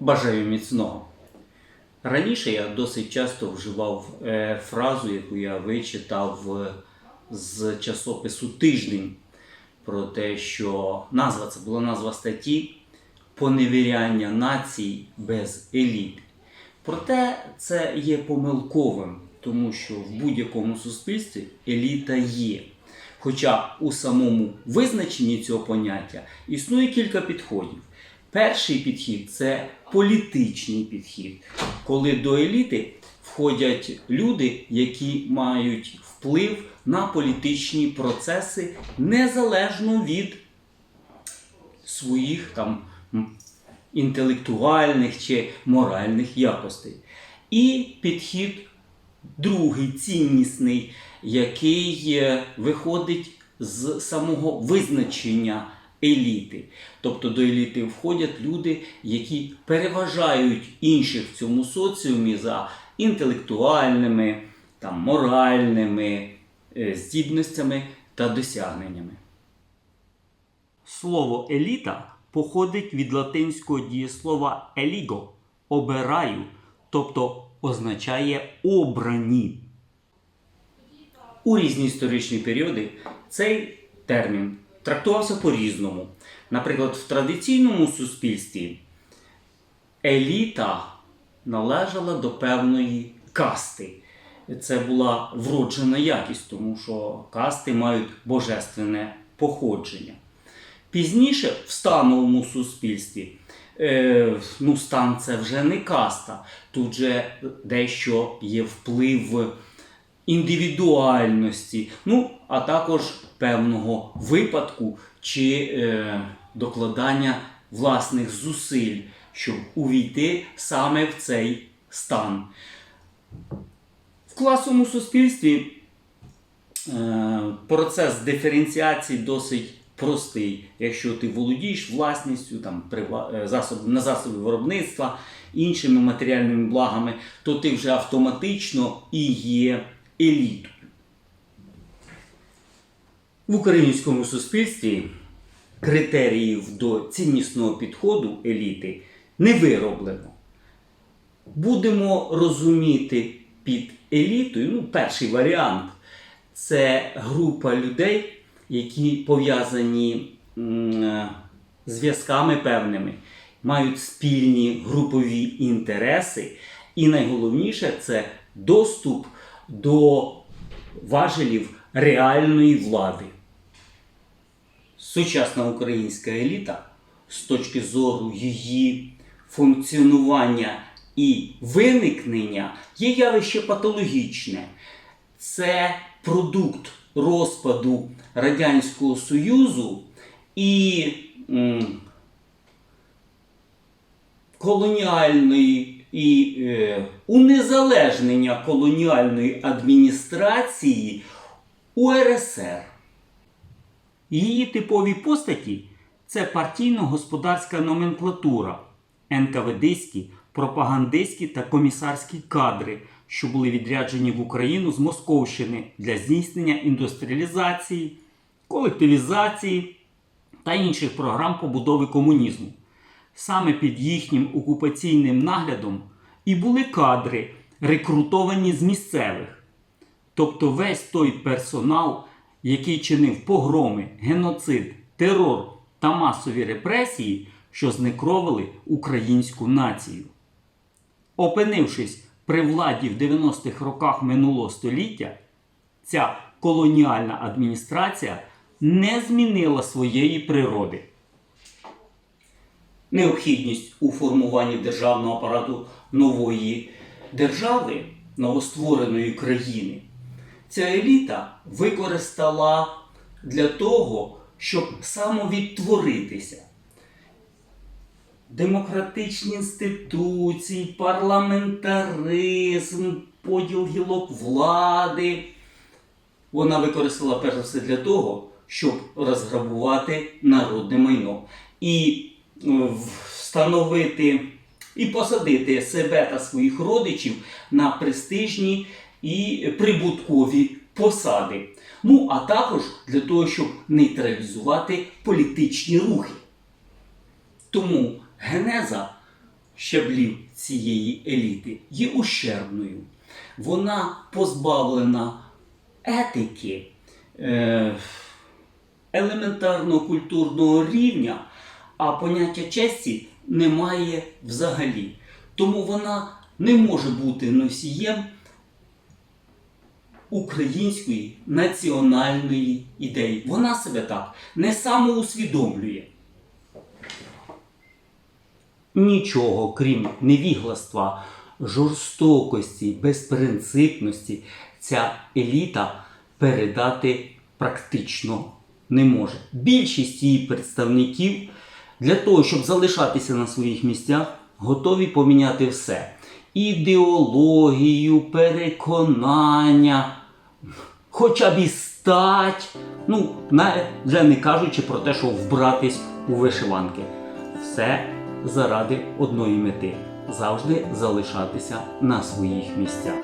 Бажаю міцного. Раніше я досить часто вживав е, фразу, яку я вичитав е, з часопису Тиждень, про те, що назва це була назва статті Поневіряння націй без еліт. Проте це є помилковим, тому що в будь-якому суспільстві еліта є. Хоча у самому визначенні цього поняття існує кілька підходів. Перший підхід це політичний підхід, коли до еліти входять люди, які мають вплив на політичні процеси незалежно від своїх там інтелектуальних чи моральних якостей. І підхід другий ціннісний, який е, виходить з самого визначення еліти. Тобто до еліти входять люди, які переважають інших в цьому соціумі за інтелектуальними, там, моральними е, здібностями та досягненнями. Слово еліта походить від латинського дієслова еліго обираю, тобто означає обрані. У різні історичні періоди цей термін трактувався по-різному. Наприклад, в традиційному суспільстві еліта належала до певної касти. Це була вроджена якість, тому що касти мають божественне походження. Пізніше в становому суспільстві, е, ну, стан це вже не каста, тут же дещо є вплив індивідуальності, ну, а також певного випадку чи е, докладання власних зусиль, щоб увійти саме в цей стан. В класовому суспільстві е, процес диференціації досить простий. Якщо ти володієш власністю там, е, засоб, на засоби виробництва, іншими матеріальними благами, то ти вже автоматично і є елітою. В українському суспільстві критеріїв до ціннісного підходу еліти не вироблено. Будемо розуміти під елітою, ну, перший варіант це група людей, які пов'язані зв'язками певними, мають спільні групові інтереси, і найголовніше це доступ до важелів реальної влади. Сучасна українська еліта з точки зору її функціонування і виникнення є явище патологічне. Це продукт розпаду Радянського Союзу і м, колоніальної і е, унезалежнення колоніальної адміністрації УРСР. Її типові постаті це партійно-господарська номенклатура, НКВДські, пропагандистські та комісарські кадри, що були відряджені в Україну з Московщини для здійснення індустріалізації, колективізації та інших програм побудови комунізму. Саме під їхнім окупаційним наглядом і були кадри, рекрутовані з місцевих. Тобто весь той персонал, який чинив погроми, геноцид, терор та масові репресії, що знекровили українську націю. Опинившись при владі в 90-х роках минулого століття, ця колоніальна адміністрація не змінила своєї природи. Необхідність у формуванні державного апарату нової держави, новоствореної країни, ця еліта використала для того, щоб самовідтворитися. Демократичні інституції, парламентаризм, поділ гілок влади. Вона використала перш за все для того, щоб розграбувати народне майно і встановити і посадити себе та своїх родичів на престижні і прибуткові посади. Ну, а також для того, щоб нейтралізувати політичні рухи. Тому генеза щаблів цієї еліти є ущербною. Вона позбавлена етики, е, елементарного культурного рівня, а поняття честі немає взагалі. Тому вона не може бути носієм української національної ідеї. Вона себе так не самоусвідомлює. Нічого, крім невігластва, жорстокості, безпринципності, ця еліта передати практично не може. Більшість її представників для того, щоб залишатися на своїх місцях, готові поміняти все: ідеологію, переконання, хоча б і стать. Ну, вже не кажучи про те, що вбратись у вишиванки. Все заради одної мети завжди залишатися на своїх місцях.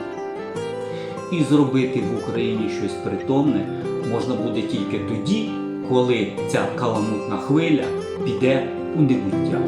І зробити в Україні щось притомне можна буде тільки тоді, коли ця каламутна хвиля піде у небуття.